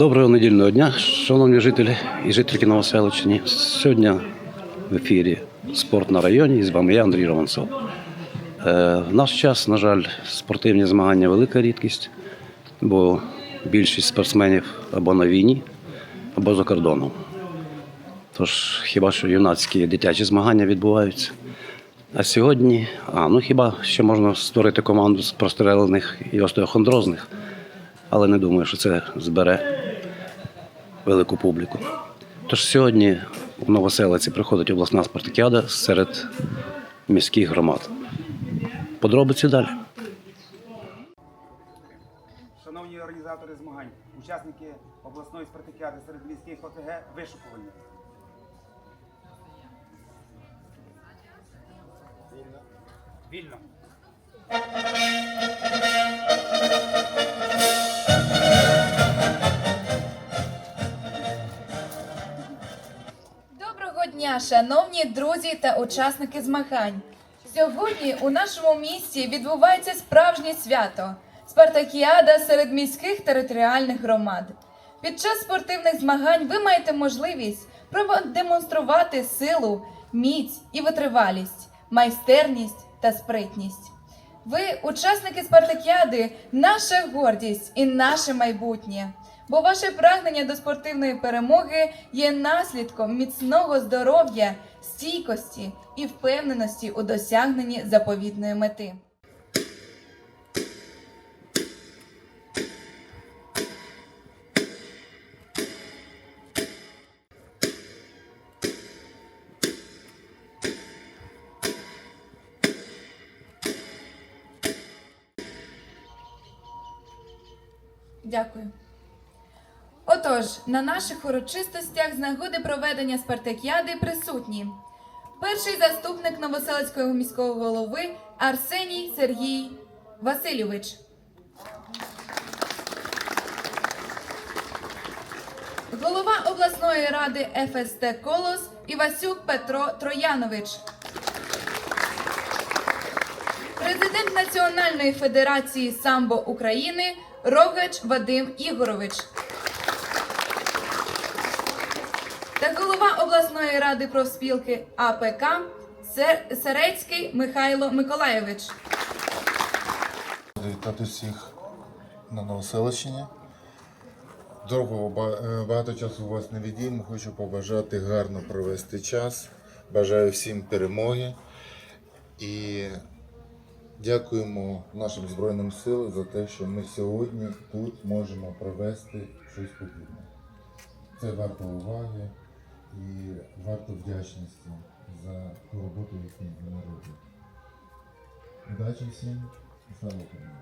Доброго недільного дня, шановні жителі і жительки Новоселичини. Сьогодні в ефірі Спорт на районі і з вами я, Андрій Романцов. Е, в наш час, на жаль, спортивні змагання велика рідкість, бо більшість спортсменів або на війні, або за кордоном. Тож хіба що юнацькі дитячі змагання відбуваються. А сьогодні, а ну хіба ще можна створити команду з прострелених і остеохондрозних, але не думаю, що це збере велику публіку. Тож сьогодні в Новоселиці приходить обласна спартакіада серед міських громад. Подробиці далі. Шановні організатори змагань, учасники обласної спартакіади серед міських ОТГ вишукувані. Вільно. Доброго дня, шановні друзі та учасники змагань. Сьогодні у нашому місті відбувається справжнє свято Спартакіада серед міських територіальних громад. Під час спортивних змагань ви маєте можливість продемонструвати силу, міць і витривалість, майстерність та спритність. Ви, учасники спартакіади, наша гордість і наше майбутнє. Бо ваше прагнення до спортивної перемоги є наслідком міцного здоров'я, стійкості і впевненості у досягненні заповітної мети. Дякую. Отож, на наших урочистостях з нагоди проведення спартакіади присутні перший заступник Новоселицького міського голови Арсеній Сергій Васильович. Голова обласної ради ФСТ Колос Івасюк Петро Троянович. Президент Національної федерації самбо України Рогач Вадим Ігорович. Голова обласної ради профспілки АПК Сер- Серецький Михайло Миколаєвич. Вітати всіх на Новоселищині. Ба- е, багато часу у вас не відіймо. Хочу побажати гарно провести час. Бажаю всім перемоги і дякуємо нашим Збройним силам за те, що ми сьогодні тут можемо провести щось подібне. Це варто уваги і варто вдячності за ту роботу, яку вони роблять. Удачі всім і слава Україні!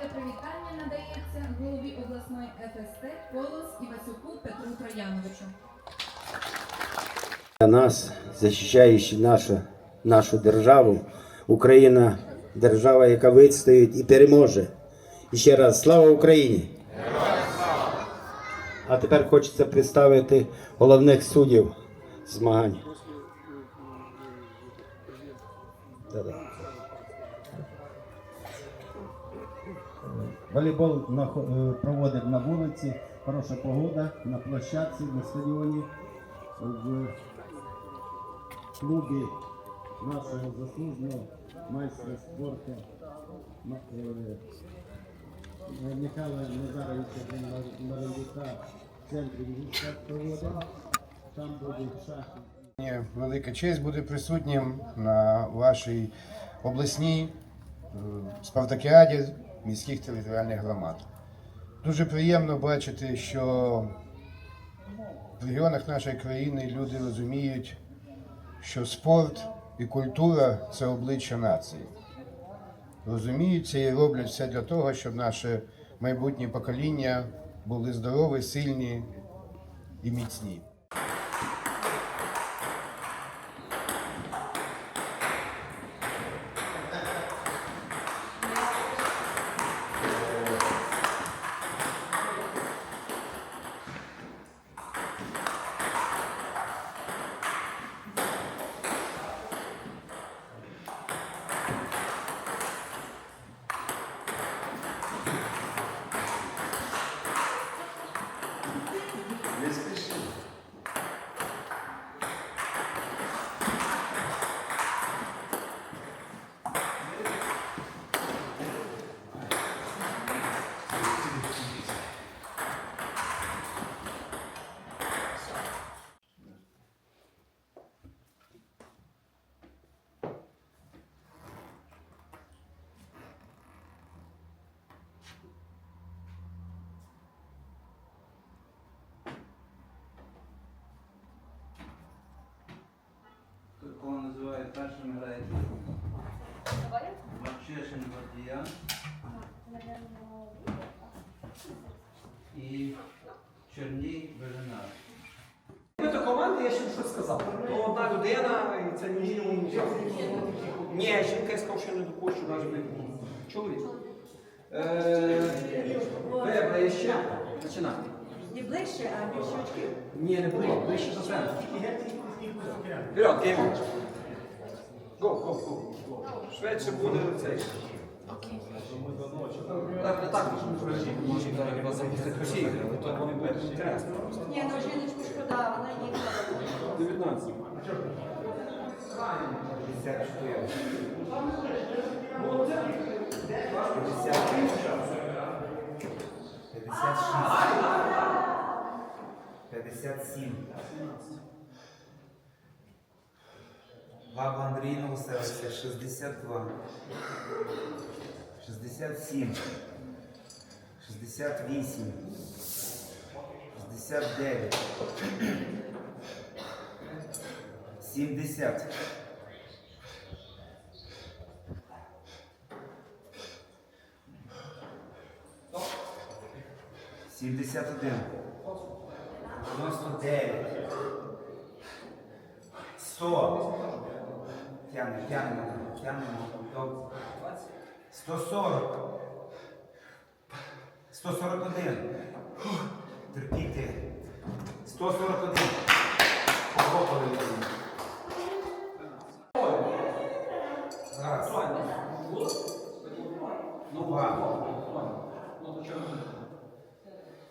Для привітання надається голові обласної ФСТ Колос Івасюку Петру Трояновичу. нас, захищаючи нашу, нашу державу, Україна держава, яка вистоїть і переможе. І ще раз слава Україні! А тепер хочеться представити головних суддів змагань. Волейбол е, проводить на вулиці, хороша погода, на площадці, на стадіоні, в клубі нашого заслуженого майстра спорту е, Михайла Назаровича Марандюка в центрі міста проводимо. Там буде шахи. Велика честь бути присутнім на вашій обласній е, спартакіаді міських територіальних громад. Дуже приємно бачити, що в регіонах нашої країни люди розуміють, що спорт і культура це обличчя нації. Розуміють це і роблять все для того, щоб наше майбутнє покоління були здорові, сильні і міцні. Першим грає Марчишин Водія і Черній Велинар. Ми до команди, я ще щось сказав. Ну, одна людина, і це мінімум. Ні, жінка я сказав, що не допущу навіть не чоловік. Е, Вибрає ще. Починати. Не ближче, а більше очків. Ні, не ближче, ближче до центру. Вперед, Геймон. Го, го, го. Швидше буде цей. Так, не так, що. Може, зараз вас запустити всі, але то вони інтересно. Ні, ну жіночку шкода, вона їхала. 19. П'ятдесят сім. Баба Андрій Новоселиця, 62. 67. 68. 69. 70. Сімдесят один. Дев'яносто дев'ять. Сто. Тягнемо, тягнемо, тягнемо. Сто сорок один. Терпіти. Сто сорок один. Похопали людину. Раз. Два.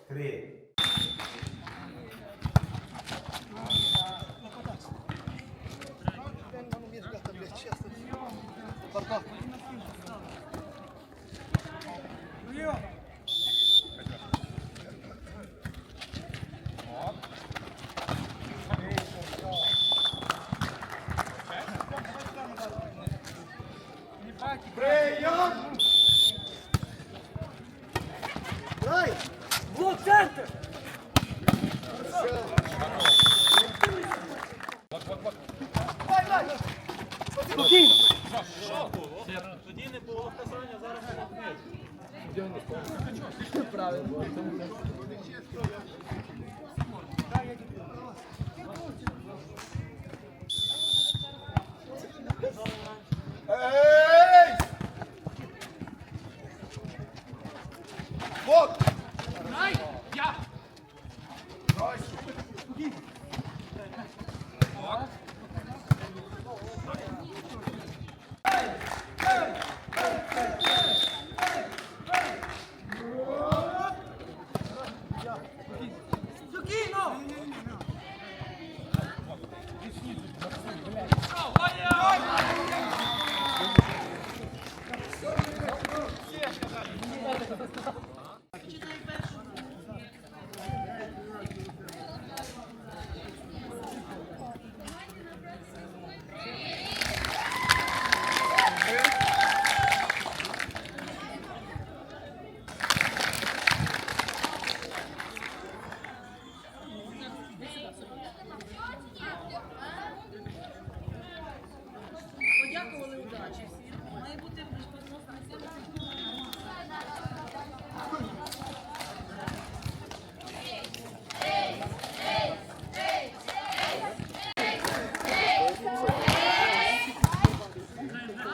Три. 走 Подякували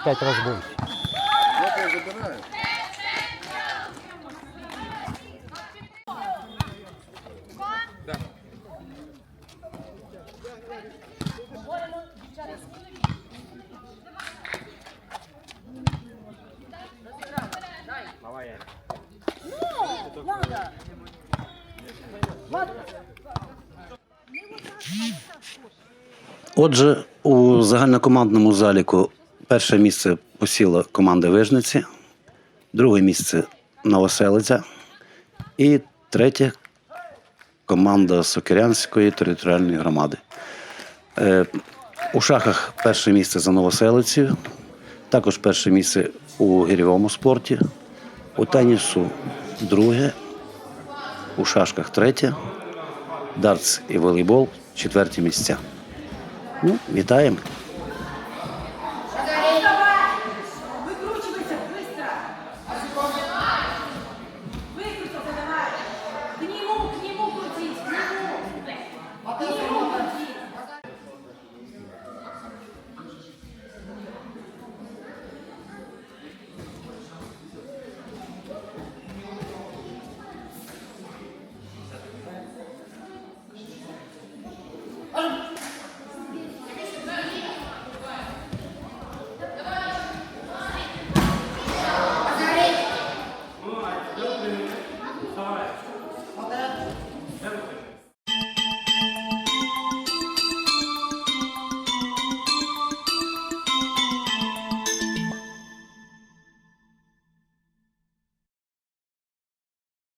П'ять разів був. Отже, у загальнокомандному заліку перше місце посіла команда Вижниці, друге місце Новоселиця і третє команда Сокирянської територіальної громади. Е, у шахах перше місце за Новоселицею, також перше місце у гірьовому спорті, у тенісу друге, у шашках третє, дартс і волейбол четверті місця. Ну, вітаємо.